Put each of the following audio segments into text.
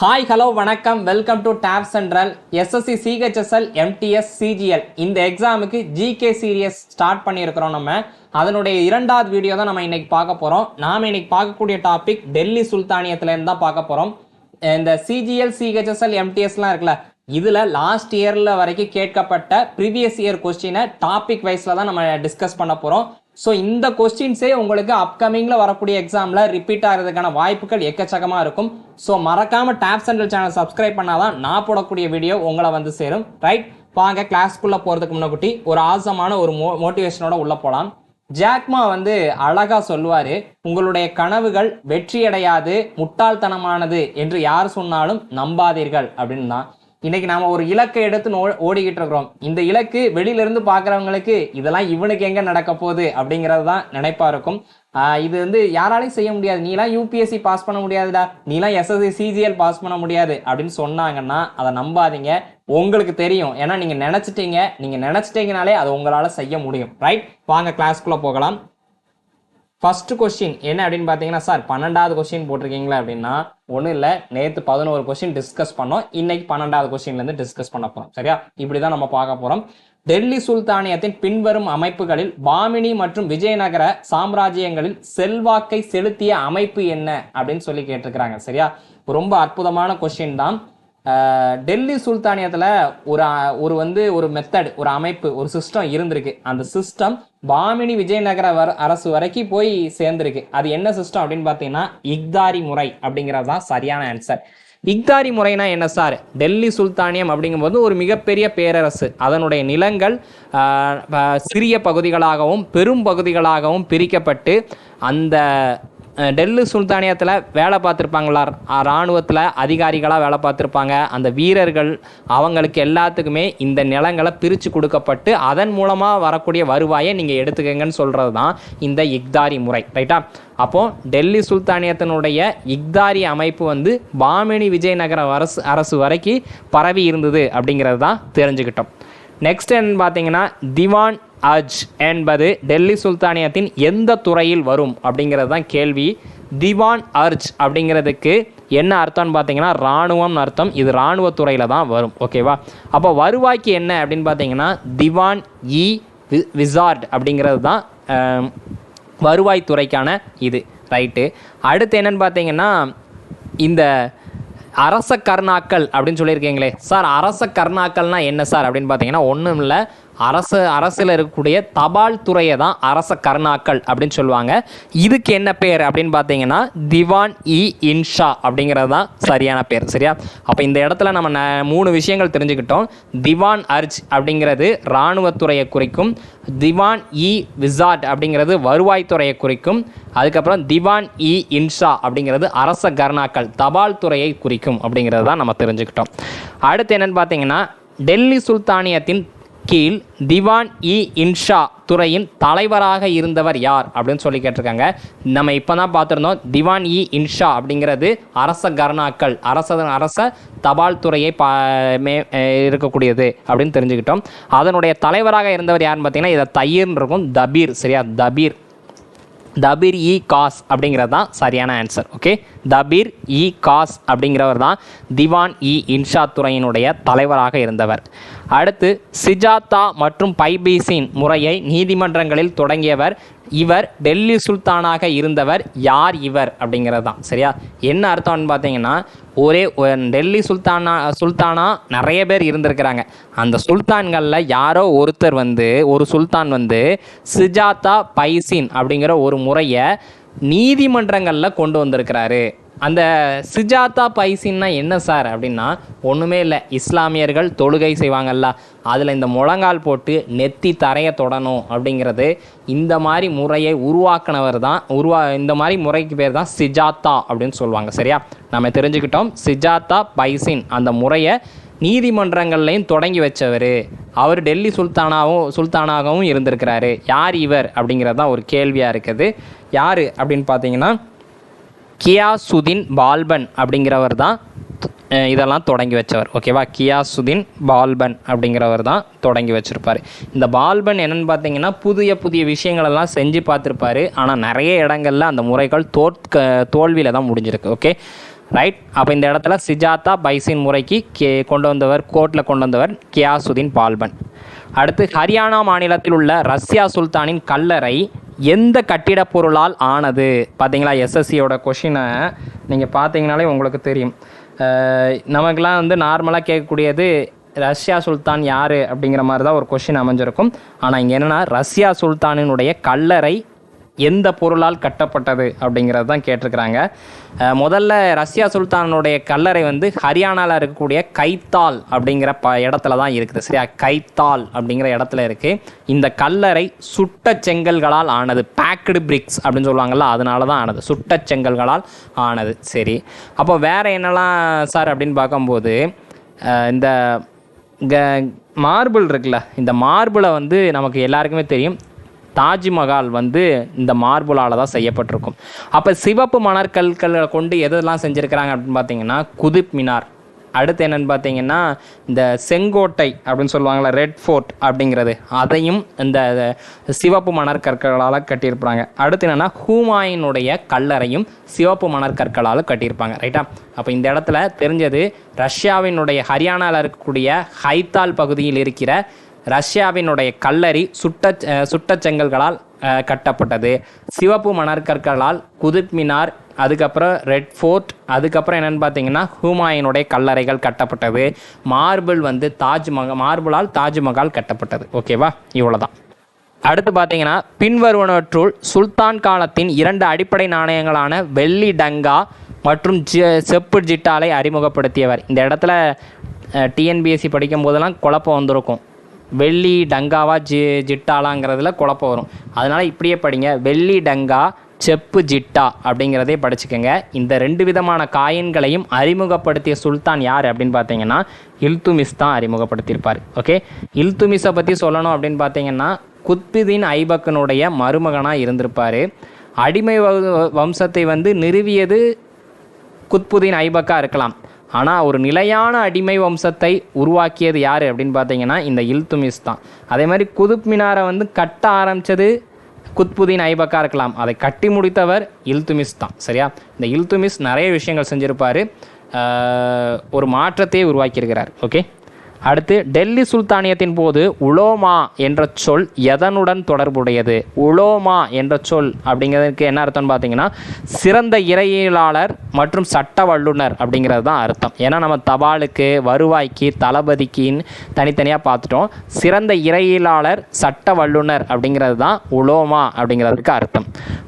Hi hello வணக்கம். Welcome to tab central SSC CHSL MTS CGL இந்த எக்ஸாமுக்கு GK serious start பண்ணியிருக்கிறோம் நம்ம. அதனுடைய இரண்டாவது வீடியோ தான் நம்ம இன்னைக்கு பார்க்க போகிறோம் நாம் இன்னைக்கு பார்க்கக்கூடிய டாபிக் டெல்லி சுல்தானியத்துலேருந்து தான் பார்க்க போகிறோம் இந்த சிஜிஎல் சிஹெச்எஸ்எல் எம்டிஎஸ்லாம் இருக்குல்ல இதில் லாஸ்ட் இயரில் வரைக்கும் கேட்கப்பட்ட ப்ரீவியஸ் இயர் கொஸ்டினை டாபிக் வைஸில் தான் நம்ம டிஸ்கஸ் பண்ண போகிறோம் ஸோ இந்த கொஸ்டின்ஸே உங்களுக்கு அப்கமிங்கில் வரக்கூடிய எக்ஸாமில் ரிப்பீட் ஆகிறதுக்கான வாய்ப்புகள் எக்கச்சக்கமாக இருக்கும். ஸோ மறக்காமல் டேப் சென்ட்ரல் சேனல் சப்ஸ்கிரைப் பண்ணாதான் நான் போடக்கூடிய வீடியோ உங்களை வந்து சேரும். ரைட் வாங்க கிளாஸ்க்குள்ளே போகிறதுக்கு முன்னாடி ஒரு ஆசமான ஒரு மோ மோட்டிவேஷனோட உள்ளே போகலாம் ஜாக்மா வந்து அழகா சொல்லுவாரு உங்களுடைய கனவுகள் வெற்றியடையாது முட்டாள்தனமானது என்று யார் சொன்னாலும் நம்பாதீர்கள் அப்படின்னு தான். இன்னைக்கு நாம ஒரு இலக்கை எடுத்து ஓடிக்கிட்டு இருக்கிறோம் இந்த இலக்கு வெளியில இருந்து பாக்குறவங்களுக்கு இதெல்லாம் இவனுக்கு எங்க நடக்க போகுது அப்படிங்கிறது தான் நினைப்பா இருக்கும். இது வந்து யாராலையும் செய்ய முடியாது. நீலாம் யூபிஎஸ்சி பாஸ் பண்ண முடியாதுடா. நீலாம் எஸ்எஸ்சி சிஜிஎல் பாஸ் பண்ண முடியாது அப்படின்னு சொன்னாங்கன்னா அதை நம்பாதீங்க. உங்களுக்கு தெரியும். ஏன்னா நீங்க நினைச்சிட்டீங்க. நீங்க நினைச்சிட்டீங்கனாலே அதை உங்களால செய்ய முடியும். ரைட் வாங்க கிளாஸ்க்குள்ள போகலாம். ஃபர்ஸ்ட் கொஸ்டின் என்ன அப்படின்னு பார்த்தீங்கன்னா சார் பன்னெண்டாவது கொஸ்டின் போட்டிருக்கீங்களா அப்படின்னா ஒன்றும் இல்லை. நேற்று பதினோரு கொஸ்டின் டிஸ்கஸ் பண்ணோம். இன்னைக்கு பன்னெண்டாவது கொஸ்டின்லேருந்து டிஸ்கஸ் பண்ண போகிறோம் சரியா? இப்படி தான் நம்ம பார்க்க போகிறோம் டெல்லி சுல்தானியத்தின் பின்வரும் அமைப்புகளில் பாமினி மற்றும் விஜயநகர சாம்ராஜ்யங்களில் செல்வாக்கை செலுத்திய அமைப்பு என்ன அப்படின்னு சொல்லி கேட்டிருக்கிறாங்க. சரியா? ரொம்ப அற்புதமான கொஸ்டின் தான். டெல்லி சுல்தானியத்தில் ஒரு ஒரு வந்து ஒரு மெத்தட் ஒரு அமைப்பு ஒரு சிஸ்டம் இருந்திருக்கு. அந்த சிஸ்டம் பாமினி விஜயநகர வர அரசு வரைக்கும் போய் சேர்ந்துருக்கு. அது என்ன சிஸ்டம் அப்படின்னு பார்த்தீங்கன்னா இக்தாரி முறை அப்படிங்கிறது தான் சரியான ஆன்சர் இக்தாரி முறைனா என்ன சார்? டெல்லி சுல்தானியம் அப்படிங்கும்போது ஒரு மிகப்பெரிய பேரரசு. அதனுடைய நிலங்கள் சிறிய பகுதிகளாகவும் பெரும் பகுதிகளாகவும் பிரிக்கப்பட்டு அந்த டெல்லி சுல்தானியத்தில் வேலை பார்த்துருப்பாங்களா இராணுவத்தில் அதிகாரிகளாக வேலை பார்த்துருப்பாங்க. அந்த வீரர்கள் அவங்களுக்கு எல்லாத்துக்குமே இந்த நிலங்களை பிரித்து கொடுக்கப்பட்டு அதன் மூலமாக வரக்கூடிய வருவாயை நீங்கள் எடுத்துக்கங்கன்னு சொல்கிறது தான் இந்த இக்தாரி முறை. ரைட்டா? அப்போது டெல்லி சுல்தானியத்தினுடைய இக்தாரி அமைப்பு வந்து பாமினி விஜயநகர அரசு அரசு வரைக்கும் பரவி இருந்தது அப்படிங்கிறது தான் தெரிஞ்சுக்கிட்டோம். நெக்ஸ்ட் என்னன்னு பார்த்தீங்கன்னா திவான் அஜ் என்பது டெல்லி சுல்தானியத்தின் எந்த துறையில் வரும் அப்படிங்கிறது தான் கேள்வி. திவான் அர்ஜ் அப்படிங்கிறதுக்கு என்ன அர்த்தம்னு பார்த்தீங்கன்னா இராணுவம்னு அர்த்தம். இது இராணுவத்துறையில் தான் வரும். ஓகேவா அப்போ வருவாய்க்கு என்ன அப்படின்னு பார்த்தீங்கன்னா திவான் இ விசார்ட் அப்படிங்கிறது தான் வருவாய் வருவாய்த்துறைக்கான இது ரைட்டு. அடுத்து என்னன்னு பார்த்தீங்கன்னா இந்த அரச கர்ணாக்கள் அப்படின்னு சொல்லியிருக்கீங்களே. சார் அரச கர்ணாக்கள்னால் என்ன சார் அப்படின்னு பார்த்தீங்கன்னா ஒன்றும் இல்லை அரசு அரசில் இருக்கக்கூடிய தபால் துறையை தான் அரச கர்ணாக்கள் அப்படின்னு சொல்லுவாங்க. இதுக்கு என்ன பேர் அப்படின்னு பார்த்தீங்கன்னா திவான் இ இன்ஷா அப்படிங்கிறது தான் சரியான பேர் சரியா? அப்போ இந்த இடத்துல நம்ம ந- மூணு விஷயங்கள் தெரிஞ்சுக்கிட்டோம். திவான் அர்ஜ் அப்படிங்கிறது இராணுவத்துறையை குறிக்கும். திவான் இ விசார்ட் அப்படிங்கிறது வருவாய்த்துறையை குறிக்கும். அதுக்கப்புறம் திவான் இ இன்ஷா அப்படிங்கிறது அரச கர்ணாக்கள் தபால் துறையை குறிக்கும் அப்படிங்கிறது தான் நம்ம தெரிஞ்சுக்கிட்டோம். அடுத்து என்னென்னு பார்த்தீங்கன்னா டெல்லி சுல்தானியத்தின் கீழ் திவான் இ இன்ஷா துறையின் தலைவராக இருந்தவர் யார் அப்படின்னு சொல்லி கேட்டிருக்காங்க. நம்ம இப்போ தான் பார்த்துருந்தோம் திவான் இ இன்ஷா அப்படிங்கிறது அரச கர்ணாக்கள் அரச அரச தபால் துறையை பா மே இருக்கக்கூடியது அப்படின்னு தெரிஞ்சுக்கிட்டோம். அதனுடைய தலைவராக இருந்தவர் யாருன்னு பார்த்தீங்கன்னா இதை தயிர்னு இருக்கும் தபீர் சரியா? தபீர். தபீர் இ காஸ் அப்படிங்கிறது தான் சரியான ஆன்சர் ஓகே தபீர் இ காஸ் அப்படிங்கிறவர் தான் திவான் இ இன்ஷா துறையினுடைய தலைவராக இருந்தவர். அடுத்து சிஜாத்தா மற்றும் பைபீசின் முறையை நீதிமன்றங்களில் தொடங்கியவர் இவர் டெல்லி சுல்தானாக இருந்தவர் யார் இவர் அப்படிங்கிறது தான் சரியா? என்ன அர்த்தம்னு பார்த்தீங்கன்னா ஒரே டெல்லி சுல்தானா சுல்தானா நிறைய பேர் இருந்திருக்கிறாங்க. அந்த சுல்தான்களில் யாரோ ஒருத்தர் வந்து ஒரு சுல்தான் வந்து சிஜாத்தா பைசின் அப்படிங்கிற ஒரு முறையை நீதிமன்றங்களில் கொண்டு வந்திருக்கிறாரு. அந்த சிஜாத்தா பைசின்னா என்ன சார் அப்படின்னா ஒன்றுமே இல்லை. இஸ்லாமியர்கள் தொழுகை செய்வாங்கல்ல. அதில் இந்த முழங்கால் போட்டு நெத்தி தரையை தொடணும் அப்படிங்கிறது இந்த மாதிரி முறையை உருவாக்குனவர் தான் உருவா இந்த மாதிரி முறைக்கு பேர் தான் சிஜாத்தா அப்படின்னு சொல்லுவாங்க. சரியா? நம்ம தெரிஞ்சுக்கிட்டோம். சிஜாத்தா பைசின் அந்த முறையை நீதிமன்றங்கள்லையும் தொடங்கி வச்சவர். அவர் டெல்லி சுல்தானாவும் சுல்தானாகவும் இருந்திருக்கிறாரு. யார் இவர் அப்படிங்கிறது தான் ஒரு கேள்வியாக இருக்குது. யார் அப்படின்னு பார்த்தீங்கன்னா கியாசுதீன் பால்பன் அப்படிங்கிறவர் தான் இதெல்லாம் தொடங்கி வச்சவர். ஓகேவா கியாசுதீன் பால்பன் அப்படிங்கிறவர் தான் தொடங்கி வச்சுருப்பார். இந்த பால்பன் என்னன்னு பார்த்தீங்கன்னா புதிய புதிய விஷயங்களெல்லாம் செஞ்சு பார்த்துருப்பாரு ஆனால் நிறைய இடங்கள்ல அந்த முறைகள் தோற்க தோல்வியில் தான் முடிஞ்சிருக்கு. ஓகே ரைட் அப்போ இந்த இடத்துல சிஜாத்தா பைசின் முறைக்கு கே கொண்டு வந்தவர் கோர்ட்டில் கொண்டு வந்தவர் கியாசுதீன் பால்பன். அடுத்து ஹரியானா மாநிலத்தில் உள்ள ரஷ்யா சுல்தானின் கல்லறை எந்த கட்டிடப் பொருளால் ஆனது? பார்த்தீங்களா எஸ்எஸ்சியோட கொஷினை நீங்கள் பார்த்தீங்கனாலே உங்களுக்கு தெரியும். நமக்கெலாம் வந்து நார்மலாக கேட்கக்கூடியது ரஷ்யா சுல்தான் யார் அப்படிங்கிற மாதிரி தான் ஒரு கொஷின் அமைஞ்சிருக்கும். ஆனால் இங்கே என்னென்னா ரஷ்யா சுல்தானினுடைய கல்லறை எந்த பொருளால் கட்டப்பட்டது அப்படிங்கிறது தான் கேட்டிருக்கிறாங்க. முதல்ல ரஷ்யா சுல்தானுடைய கல்லறை வந்து ஹரியானாவில் இருக்கக்கூடிய கைத்தால் அப்படிங்கிற ப இடத்துல தான் இருக்குது. சரியா? கைத்தால் அப்படிங்கிற இடத்துல இருக்குது இந்த கல்லறை சுட்ட செங்கல்களால் ஆனது. பேக்கடு பிரிக்ஸ் அப்படின்னு சொல்லுவாங்கள்ல அதனால தான் ஆனது. சுட்ட செங்கல்களால் ஆனது. சரி. அப்போ வேறு என்னெல்லாம் சார் அப்படின்னு பார்க்கும்போது இந்த க மார்பிள் இருக்குல்ல இந்த மார்பிளை வந்து நமக்கு எல்லாருக்குமே தெரியும். தாஜ்மஹால் வந்து இந்த மார்பிளால் தான் செய்யப்பட்டிருக்கும். அப்போ சிவப்பு மணற்கற்களை கொண்டு எதெல்லாம் செஞ்சுருக்கிறாங்க அப்படின்னு பார்த்தீங்கன்னா குதுப் மினார். அடுத்து என்னன்னு பார்த்தீங்கன்னா இந்த செங்கோட்டை அப்படின்னு சொல்லுவாங்கள்ல ரெட் ஃபோர்ட் அப்படிங்கிறது. அதையும் இந்த சிவப்பு மணற்கற்களால் கட்டியிருப்பாங்க. அடுத்து என்னென்னா ஹூமாயினுடைய கல்லறையும் சிவப்பு மணற்கற்களால் கட்டியிருப்பாங்க. ரைட்டா அப்போ இந்த இடத்துல தெரிஞ்சது ரஷ்யாவினுடைய ஹரியானாவில் இருக்கக்கூடிய ஹைத்தால் பகுதியில் இருக்கிற ரஷ்யாவினுடைய கல்லறை சுட்ட சுட்டச்செங்கல்களால் சுட்ட செங்கல்களால் கட்டப்பட்டது. சிவப்பு மணற்கற்களால் குதுப் மினார் அதுக்கப்புறம் ரெட் ஃபோர்ட் அதுக்கப்புறம் என்னென்னு பார்த்தீங்கன்னா ஹூமாயினுடைய கல்லறைகள் கட்டப்பட்டது. மார்பிள் வந்து தாஜ்மஹால் மார்பிளால் தாஜ்மஹால் கட்டப்பட்டது. ஓகேவா? இவ்வளோதான் அடுத்து பார்த்தீங்கன்னா பின்வருவனவற்றுள் சுல்தான் காலத்தின் இரண்டு அடிப்படை நாணயங்களான வெள்ளி டங்கா மற்றும் ஜி செப்பு ஜிட்டாலை அறிமுகப்படுத்தியவர். இந்த இடத்துல டிஎன்பிஎஸ்சி படிக்கும் போதெல்லாம் குழப்பம் வந்திருக்கும். வெள்ளி டங்காவா ஜி ஜிட்டாலாங்கிறதுல குழப்பம் வரும். அதனால் இப்படியே படிங்க. வெள்ளி டங்கா செப்பு ஜிட்டா அப்படிங்கிறதே படிச்சுக்கோங்க. இந்த ரெண்டு விதமான காயின்களையும் அறிமுகப்படுத்திய சுல்தான் யார் அப்படின்னு பார்த்தீங்கன்னா இல்துமிஸ் தான் அறிமுகப்படுத்தியிருப்பார். ஓகே? இல்துமிஸை பற்றி சொல்லணும் அப்படின்னு பார்த்தீங்கன்னா குத்பிதீன் ஐபக்கனுடைய மருமகனாக இருந்திருப்பார். அடிமை வ- வம்சத்தை வந்து நிறுவியது குத்புதீன் ஐபக்கா இருக்கலாம். ஆனால் ஒரு நிலையான அடிமை வம்சத்தை உருவாக்கியது யார் அப்படின்னு பார்த்தீங்கன்னா இந்த இல்துமிஸ் தான். அதே மாதிரி குதுப் மினாரை வந்து கட்ட ஆரம்பித்தது குத்புதீன் ஐபக்கா இருக்கலாம். அதை கட்டி முடித்தவர் இல்துமிஸ் தான் சரியா? இந்த இல்துமிஸ் நிறைய விஷயங்கள் செஞ்சுருப்பார். ஒரு மாற்றத்தையே உருவாக்கியிருக்கிறார் ஓகே? அடுத்து டெல்லி சுல்தானியத்தின் போது உலோமா என்ற சொல் எதனுடன் தொடர்புடையது? உலோமா என்ற சொல் அப்படிங்கிறதுக்கு என்ன அர்த்தம்னு பார்த்தீங்கன்னா சிறந்த இறையியலாளர் மற்றும் சட்ட வல்லுனர் அப்படிங்கிறது தான் அர்த்தம். ஏன்னா நம்ம தபாலுக்கு வருவாய்க்கு தளபதிக்குன்னு தனித்தனியாக பார்த்துட்டோம். சிறந்த இறையியலாளர் சட்ட வல்லுனர் அப்படிங்கிறது தான் உலோமா அப்படிங்கிறதுக்கு அர்த்தம்.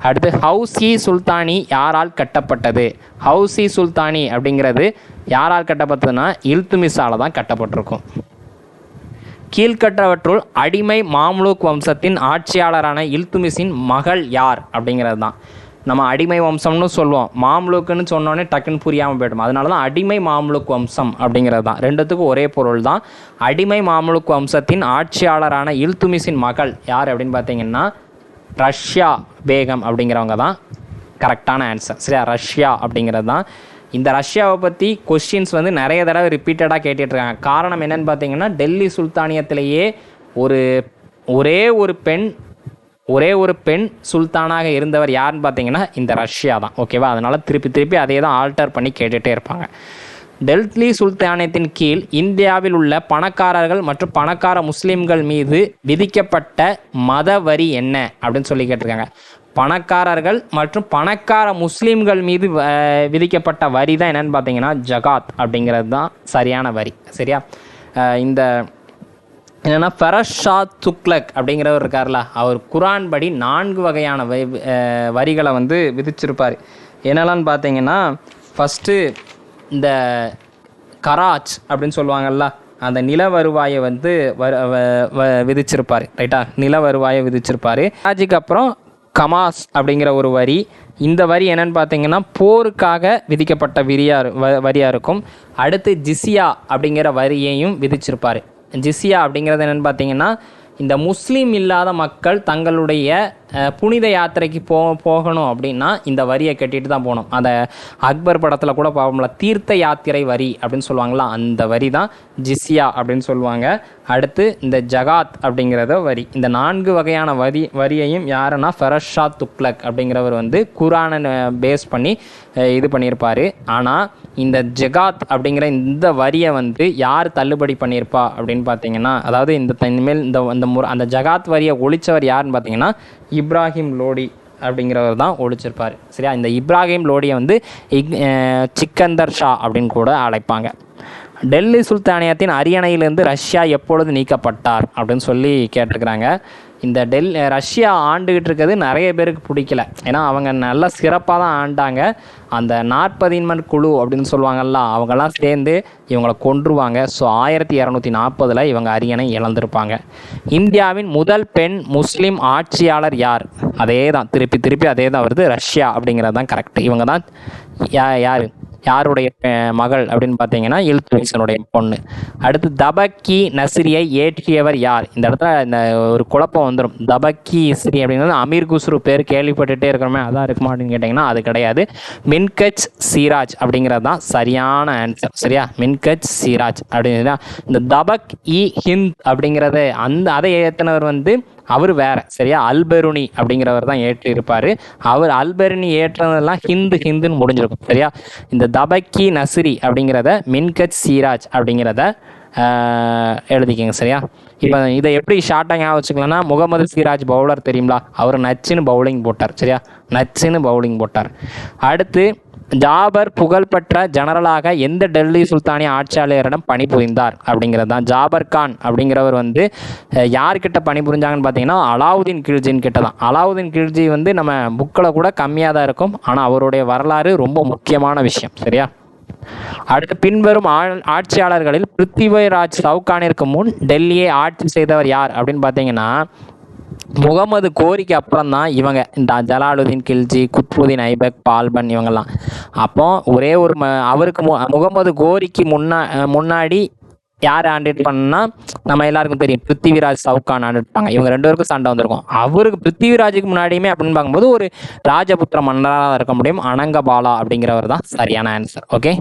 அடுத்து ஹவுசி சுல்தானி யாரால் கட்டப்பட்டது? ஹவுசி சுல்தானி அப்படிங்கிறது யாரால் கட்டப்பட்டதுன்னா இல்துமிஸால தான் கட்டப்பட்டிருக்கும். கீழ்கற்றவற்றுள் அடிமை மாம்லூக் வம்சத்தின் ஆட்சியாளரான இல்துமிஸின் மகள் யார் அப்படிங்கிறது தான். நம்ம அடிமை வம்சம்னு சொல்லுவோம். மாம்லூக்குன்னு சொன்னோன்னே டக்குன்னு புரியாமல் போய்டும்? அதனால தான் அடிமை மாம்லூக் வம்சம் அப்படிங்கிறது தான். ரெண்டுத்துக்கும் ஒரே பொருள் தான். அடிமை மாம்லூக் வம்சத்தின் ஆட்சியாளரான இல்துமிஸின் மகள் யார் அப்படின்னு பார்த்தீங்கன்னா ரஷ்யா பேகம் அப்படிங்கிறவங்க தான். கரெக்டான ஆன்சர் சரியா? ரஷ்யா அப்படிங்கிறது தான். இந்த ரஷ்யாவை பற்றி கொஸ்டின்ஸ் வந்து நிறைய தடவை ரிப்பீட்டடாக கேட்டுட்ருக்காங்க. காரணம் என்னன்னு பார்த்தீங்கன்னா டெல்லி சுல்தானியத்திலேயே ஒரு ஒரே ஒரு பெண் ஒரே ஒரு பெண் சுல்தானாக இருந்தவர் யாருன்னு பார்த்தீங்கன்னா இந்த ரஷ்யா தான். ஓகேவா அதனால் திருப்பி திருப்பி அதே தான் ஆல்டர் பண்ணி கேட்டுகிட்டே இருப்பாங்க. டெல்ட்லி சுல்தானியத்தின் கீழ் இந்தியாவில் உள்ள பணக்காரர்கள் மற்றும் பணக்கார முஸ்லீம்கள் மீது விதிக்கப்பட்ட மத வரி என்ன? அப்படின்னு சொல்லி கேட்டிருக்காங்க. பணக்காரர்கள் மற்றும் பணக்கார முஸ்லீம்கள் மீது வ- விதிக்கப்பட்ட வரி தான் என்னன்னு பார்த்தீங்கன்னா ஜகாத் அப்படிங்கிறது தான் சரியான வரி. சரியா? இந்த என்னன்னா ஃபெரஸ் ஷா துக்லக் அப்படிங்கிறவர் இருக்கார்ல அவர் குரான் படி நான்கு வகையான வ வரிகளை வந்து விதிச்சிருப்பார். என்னெல்லாம்னு பார்த்தீங்கன்னா ஃபஸ்ட்டு இந்த கராச் அப்படின்னு சொல்லுவாங்கல்ல அந்த நில வருவாயை வந்து வ- வ- வ- விதிச்சிருப்பார். ரைட்டா நில வருவாயை விதிச்சிருப்பார். அதுக்கப்புறம் கமாஸ் அப்படிங்கிற ஒரு வரி. இந்த வரி என்னன்னு பார்த்தீங்கன்னா போருக்காக விதிக்கப்பட்ட விரியாக வ- இருக்கும். அடுத்து ஜிசியா அப்படிங்கிற வரியையும் விதிச்சிருப்பார். ஜிசியா அப்படிங்கிறது என்னன்னு பார்த்தீங்கன்னா இந்த முஸ்லீம் இல்லாத மக்கள் தங்களுடைய புனித யாத்திரைக்கு போ போகணும் அப்படின்னா இந்த வரியை கட்டிட்டு தான் போகணும். அந்த அக்பர் படத்தில் கூட பார்ப்போம்ல தீர்த்த யாத்திரை வரி அப்படின்னு சொல்லுவாங்களா அந்த வரி தான் ஜிஸ்யா அப்படின்னு சொல்லுவாங்க. அடுத்து இந்த ஜகாத் அப்படிங்கிறத வரி. இந்த நான்கு வகையான வரி வரியையும் யாருன்னா ஃபெரஷா துக்லக் அப்படிங்கிறவர் வந்து குரானை பேஸ் பண்ணி இது பண்ணியிருப்பார். ஆனால் இந்த ஜெகாத் அப்படிங்கிற இந்த வரியை வந்து யார் தள்ளுபடி பண்ணியிருப்பா அப்படின்னு பார்த்தீங்கன்னா அதாவது இந்த த- இனிமேல் இந்த அந்த முறை அந்த ஜகாத் வரியை ஒழிச்சவர் யாருன்னு பார்த்தீங்கன்னா இப்ராஹிம் லோடி அப்படிங்கிறவர் தான் ஒழிச்சிருப்பார். சரியா? இந்த இப்ராஹிம் லோடியை வந்து இக் சிக்கந்தர் ஷா அப்படின்னு கூட அழைப்பாங்க. டெல்லி சுல்தானியத்தின் அரியணையிலிருந்து ரஷ்யா எப்பொழுது நீக்கப்பட்டார் அப்படின்னு சொல்லி கேட்டிருக்கிறாங்க. இந்த டெல் ரஷ்யா ஆண்டுகிட்டு இருக்கிறது நிறைய பேருக்கு பிடிக்கல. ஏன்னா அவங்க நல்லா சிறப்பாக தான் ஆண்டாங்க. அந்த நாற்பதின்மன் குழு அப்படின்னு சொல்லுவாங்கல்ல அவங்கெல்லாம் சேர்ந்து இவங்களை கொன்றுவாங்க. ஸோ ஆயிரத்தி இரநூத்தி நாற்பதில் இவங்க அரியணை இழந்திருப்பாங்க. இந்தியாவின் முதல் பெண் முஸ்லீம் ஆட்சியாளர் யார்? அதே தான் திருப்பி திருப்பி அதே தான் வருது ரஷ்யா அப்படிங்கிறது தான் கரெக்ட் இவங்க தான் யா யார்? யாருடைய மகள் அப்படின்னு பார்த்தீங்கன்னா இல்துமிசனுடைய பொண்ணு. அடுத்து தபக்கி நசிரியை ஏற்றியவர் யார்? இந்த இடத்துல இந்த ஒரு குழப்பம் வந்துடும் தபக்கி இஸ்ரி அப்படிங்கிறது அமீர் குஸ்ரு பேர் கேள்விப்பட்டுட்டே இருக்கிறோமே அதான் இருக்குமா அப்படின்னு கேட்டிங்கன்னா அது கிடையாது. மின்கச் சீராஜ் அப்படிங்கிறது தான் சரியான ஆன்சர் சரியா? மின்கச் சீராஜ் அப்படிங்கிறதா இந்த தபக் இ ஹிந்த் அப்படிங்கிறது அந்த அதை ஏற்றினவர் வந்து அவர் வேற சரியா? அல்பெருனி அப்படிங்கிறவர் தான் ஏற்றி இருப்பார் அவர் அல்பெருனி ஏற்றதெல்லாம் ஹிந்து ஹிந்துன்னு முடிஞ்சிருக்கும் சரியா? இந்த தபக்கி நசிரி அப்படிங்கிறத மின்கச் சீராஜ் அப்படிங்கிறத எழுதிக்கங்க சரியா? இப்போ இதை எப்படி ஷார்ட்டாக ஞாபகம் வச்சுக்கலாம்னா முகமது சிராஜ் பவுலர் தெரியுங்களா அவர் நச்சுன்னு பவுலிங் போட்டார் சரியா? நச்சுன்னு பவுலிங் போட்டார். அடுத்து ஜாபர் புகழ்பெற்ற ஜெனரலாக எந்த டெல்லி சுல்தானிய ஆட்சியாளரிடம் பணிபுரிந்தார் அப்படிங்கிறது தான் ஜாபர் கான் அப்படிங்கிறவர் வந்து யார்கிட்ட பணிபுரிஞ்சாங்கன்னு பார்த்தீங்கன்னா அலாவுதீன் கில்ஜின் கிட்ட தான். அலாவுதீன் கில்ஜி வந்து நம்ம புக்கில் கூட கம்மியாக தான் இருக்கும். ஆனால் அவருடைய வரலாறு ரொம்ப முக்கியமான விஷயம். சரியா? அடுத்து பின்வரும் ஆட்சியாளர்களில் பிருத்திவிராஜ் சவுகானிற்கு முன் டெல்லியை ஆட்சி செய்தவர் யார் அப்படின்னு பார்த்தீங்கன்னா முகமது கோரிக்கு அப்புறம் தான் இவங்க இந்த ஜலாலுதீன் கில்ஜி குத்புதீன் ஐபக் பால்பன் இவங்கெல்லாம். அப்போ ஒரே ஒரு ம அவருக்கு மு முகமது கோரிக்கு முன்னா முன்னாடி யார் ஆண்டிட் பண்ணா நம்ம எல்லாருக்கும் தெரியும். பிருத்திவிராஜ் சவுகான் ஆண்டிருப்பாங்க இவங்க ரெண்டு பேருக்கும் சண்டை வந்திருக்கும். அவருக்கு பிருத்திவிராஜுக்கு முன்னாடியுமே அப்படின்னு பார்க்கும்போது ஒரு ராஜபுத்திர மன்னராக இருக்க முடியும். அனங்கபாலா அப்படிங்கிறவர் தான் சரியான ஆன்சர் ஓகே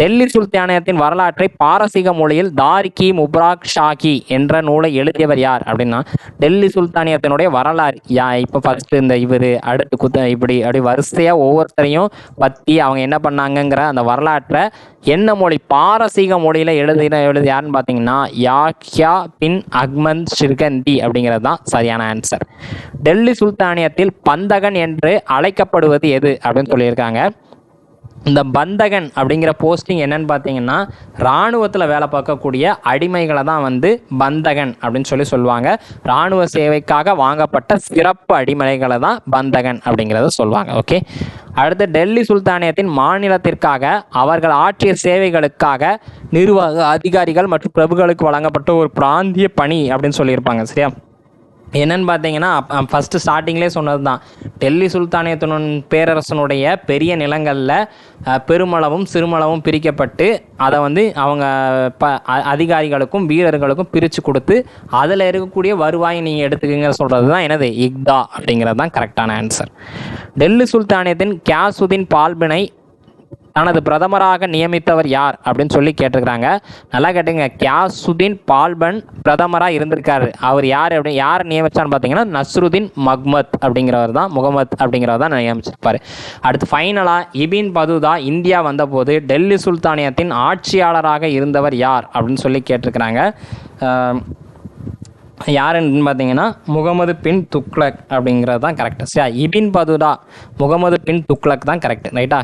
டெல்லி சுல்தானியத்தின் வரலாற்றை பாரசீக மொழியில் தாரிகி முப்ராக் ஷாகி என்ற நூலை எழுதியவர் யார் அப்படின்னா டெல்லி சுல்தானியத்தினுடைய வரலாறு. யா இப்போ ஃபர்ஸ்ட் இந்த இவர் அடுத்து குத்த இப்படி அப்படி வரிசையாக ஒவ்வொருத்தரையும் பற்றி அவங்க என்ன பண்ணாங்கங்கிற அந்த வரலாற்றை என்ன மொழி பாரசீக மொழியில் எழுதின எழுதி யாருன்னு பார்த்தீங்கன்னா யாக்யா பின் அக்மன் ஷிர்கந்தி அப்படிங்கிறது தான் சரியான ஆன்சர் டெல்லி சுல்தானியத்தில் பந்தகன் என்று அழைக்கப்படுவது எது அப்படின்னு சொல்லியிருக்காங்க. இந்த பந்தகன் அப்படிங்கிற போஸ்டிங் என்னன்னு பார்த்தீங்கன்னா இராணுவத்தில் வேலை பார்க்கக்கூடிய அடிமைகளை தான் வந்து பந்தகன் அப்படின்னு சொல்லி சொல்லுவாங்க. இராணுவ சேவைக்காக வாங்கப்பட்ட சிறப்பு அடிமைகளை தான் பந்தகன் அப்படிங்கிறத சொல்லுவாங்க ஓகே அடுத்து டெல்லி சுல்தானியத்தின் மாநிலத்திற்காக அவர்கள் ஆற்றிய சேவைகளுக்காக நிர்வாக அதிகாரிகள் மற்றும் பிரபுகளுக்கு வழங்கப்பட்ட ஒரு பிராந்திய பணி அப்படின்னு சொல்லியிருப்பாங்க சரியா? என்னன்னு பார்த்தீங்கன்னா ஃபஸ்ட்டு ஸ்டார்டிங்லேயே சொன்னது தான் டெல்லி சுல்தானியத்துடன் பேரரசனுடைய பெரிய நிலங்களில் பெருமளவும் சிறுமளவும் பிரிக்கப்பட்டு அதை வந்து அவங்க ப அதிகாரிகளுக்கும் வீரர்களுக்கும் பிரித்து கொடுத்து அதில் இருக்கக்கூடிய வருவாயை நீங்கள் எடுத்துக்கங்க சொல்கிறது தான் என்னது இக்தா அப்படிங்கிறது தான் கரெக்டான ஆன்சர் டெல்லி சுல்தானியத்தின் கியாசுதீன் பால்பினை தனது பிரதமராக நியமித்தவர் யார் அப்படின்னு சொல்லி கேட்டிருக்கிறாங்க. நல்லா கேட்டுங்க. கியாசுதீன் பால்பன் பிரதமராக இருந்திருக்காரு. அவர் யார் அப்படி யார் நியமிச்சான்னு பார்த்தீங்கன்னா நஸ்ருதீன் மஹ்மத் அப்படிங்கிறவர் தான் முகமத் அப்படிங்கிறவர் தான் நியமிச்சிருப்பார். அடுத்து ஃபைனலாக இபின் பதுதா இந்தியா வந்தபோது டெல்லி சுல்தானியத்தின் ஆட்சியாளராக இருந்தவர் யார் அப்படின்னு சொல்லி கேட்டிருக்கிறாங்க. யாருன்னு பார்த்தீங்கன்னா முகமது பின் துக்ளக் அப்படிங்கிறது தான் கரெக்ட் சரி இபின் பதுதா முகமது பின் துக்ளக் தான் கரெக்ட் ரைட்டா?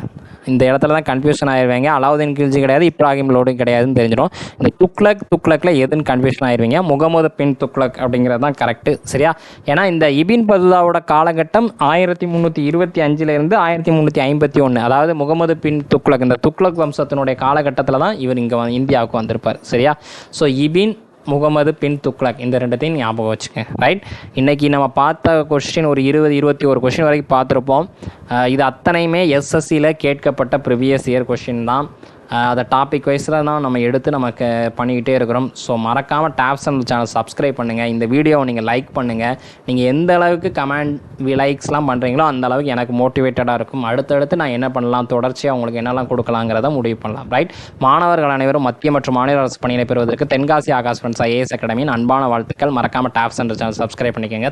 இந்த இடத்துல தான் கன்ஃபியூஷன் ஆயிருவீங்க. அலாவுதீன் கில்ஜி கிடையாது இப்ராஹிம் லோடும் கிடையாதுன்னு தெரிஞ்சிடும். இந்த துக்ளக் துக்ளக்கில் எதுன்னு கன்ஃபியூஷன் ஆயிருவீங்க? முகமது பின் துக்ளக் அப்படிங்கிறது தான் கரெக்ட் சரியா? ஏன்னா இந்த இபின் பதுதாவோட காலகட்டம் ஆயிரத்தி முந்நூற்றி இருபத்தி அஞ்சுலேருந்து ஆயிரத்தி முந்நூற்றி ஐம்பத்தி ஒன்று அதாவது முகமது பின் துக்ளக் இந்த துக்ளக் வம்சத்தினுடைய காலகட்டத்தில் தான் இவர் இங்கே இந்தியாவுக்கு வந்திருப்பார். சரியா? So Ibn Muhammad bin Tughlaq. இந்த ரெண்டுத்தையும் ஞாபகம் வச்சுங்க ரைட் இன்றைக்கி நம்ம பார்த்த கொஸ்டின் ஒரு இருபது இருபத்தி ஒரு கொஸ்டின் வரைக்கும் பார்த்துருப்போம். இது அத்தனையுமே எஸ்எஸ்சியில் கேட்கப்பட்ட ப்ரிவியஸ் இயர் கொஸ்டின் தான். அதை டாபிக் வைஸில் தான் நம்ம எடுத்து நமக்கு பண்ணிக்கிட்டே இருக்கிறோம். ஸோ மறக்காமல் டேப்ஸ் அண்ட் சேனல் சப்ஸ்கிரைப் பண்ணுங்கள் இந்த வீடியோவை நீங்கள் லைக் பண்ணுங்கள் நீங்கள் எந்த அளவுக்கு கமெண்ட் லைக்ஸ்லாம் பண்ணுறீங்களோ அந்த அளவுக்கு எனக்கு மோட்டிவேட்டடாக இருக்கும். அடுத்தடுத்து நான் என்ன பண்ணலாம் தொடர்ச்சியாக உங்களுக்கு என்னெல்லாம் கொடுக்கலாங்கிறத முடிவு பண்ணலாம். ரைட் மாணவர்கள் அனைவரும் மத்திய மற்றும் மாநில அரசு பணியினை பெறுவதற்கு தென்காசி ஆகாஷ் ஃப்ரெண்ட்ஸ் ஐஏஎஸ் அகாடமியின் அன்பான வாழ்த்துக்கள். மறக்காமல் டேப்ஸ் அண்ட் சேனல் சப்ஸ்கிரைப் பண்ணிக்கோங்க.